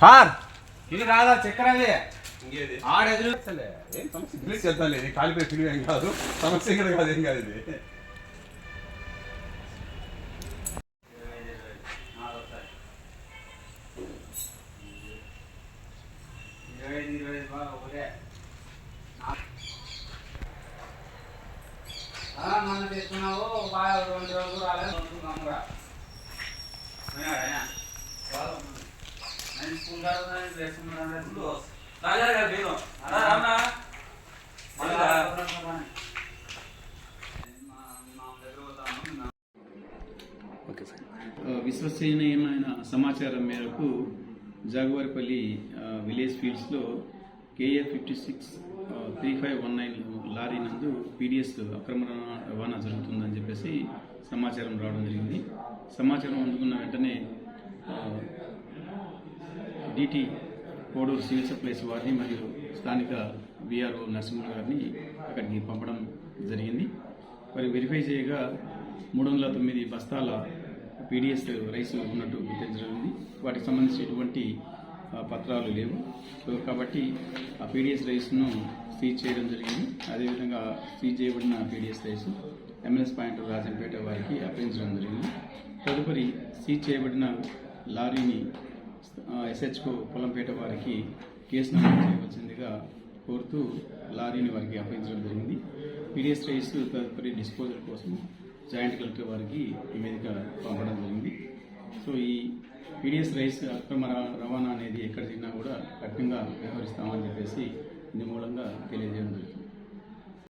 Sir! ఇది కాదా చక్కెర అది? ఆడెదురు ఏం సమస్య? ఇంగ్లీష్ కాలిపోయి పిలువ ఏం కాదు. సమస్య ఇక్కడ కాదు ఏం కాదు ఇది. మనం తీసుకున్నావు బాగా రెండు రోజులు రాలేదు కొనుక్కున్నామురా విశ్వసనీయమైన సమాచారం మేరకు Jaguvaripalli village ఫీల్డ్స్లో KA fifty six three five one nine lorry నందు పీడిఎస్ అక్రమ రవాణా జరుగుతుందని చెప్పేసి సమాచారం రావడం జరిగింది. సమాచారం అందుకున్న వెంటనే డిటి కోడూరు సివిల్ సప్లైస్ వారిని మరియు స్థానిక విఆర్ఓ నరసింహ గారిని అక్కడికి పంపడం జరిగింది. మరి వెరిఫై చేయగా మూడు వందల తొమ్మిది బస్తాల పీడిఎస్ రైస్ ఉన్నట్టు గుర్తించడం వాటికి సంబంధించి ఎటువంటి పత్రాలు లేవు. సో కాబట్టి ఆ పీడిఎస్ రైస్ను సీజ్ చేయడం జరిగింది. అదేవిధంగా సీజ్ చేయబడిన PDS rice MS point Rajampet వారికి అప్పగించడం జరిగింది. తదుపరి సీజ్ చేయబడిన లారీని ఎస్హెచ్కో పొలంపేట వారికి కేసు నమోదు చేయవలసిందిగా కోరుతూ లారీని వారికి అప్పగించడం జరిగింది. పీడిఎస్ రైస్ తదుపరి డిస్పోజల్ కోసం జాయింట్ కలెక్టర్ వారికి నివేదిక పంపడం జరిగింది. సో ఈ పీడిఎస్ రైస్ అక్రమ ర- రవాణా అనేది ఎక్కడ తిన్నా కూడా కఠినంగా వ్యవహరిస్తామని చెప్పేసి ఇందు మూలంగా తెలియజేయడం జరుగుతుంది.